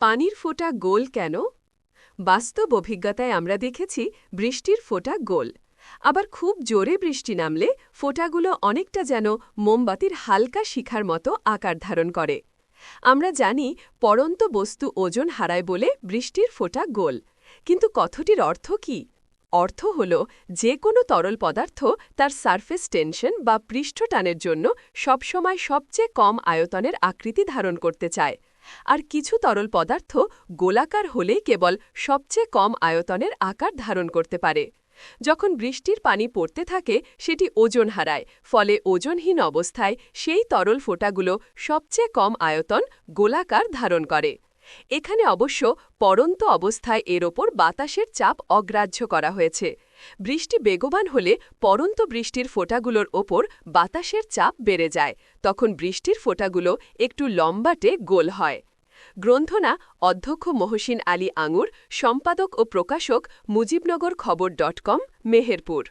পানির ফোঁটা গোল কেন? বাস্তব অভিজ্ঞতায় আমরা দেখেছি বৃষ্টির ফোঁটা গোল। আবার খুব জোরে বৃষ্টি নামলে ফোঁটাগুলো অনেকটা যেন মোমবাতির হালকা শিখার মতো আকার ধারণ করে। আমরা জানি পরন্ত বস্তু ওজন হারায় বলে বৃষ্টির ফোঁটা গোল। কিন্তু কথটির অর্থ কি? অর্থ হল যে কোনো তরল পদার্থ তার সারফেস টেনশন বা পৃষ্ঠটানের জন্য সবসময় সবচেয়ে কম আয়তনের আকৃতি ধারণ করতে চায়। আর কিছু তরল পদার্থ গোলাকার হলে কেবল সবচেয়ে কম আয়তনের আকার ধারণ করতে পারে। যখন বৃষ্টির পানি পড়তে থাকে, সেটি ওজন হারায়, ফলে ওজনহীন অবস্থায় সেই তরল ফোটাগুলো সবচেয়ে কম আয়তন গোলাকার ধারণ করে। এখানে অবশ্য পরন্ত অবস্থায় এর ওপর বাতাসের চাপ অগ্রাহ্য করা হয়েছে। বৃষ্টি বেগবান হলে পরন্ত বৃষ্টির ফোঁটাগুলোর ওপর বাতাসের চাপ বেড়ে যায়। তখন বৃষ্টির ফোঁটাগুলো একটু লম্বাটে গোল হয়। গ্রন্থনা অধ্যক্ষ মহসিন আলী আঙুর, সম্পাদক ও প্রকাশক মুজিবনগর খবর ডট কম, মেহেরপুর।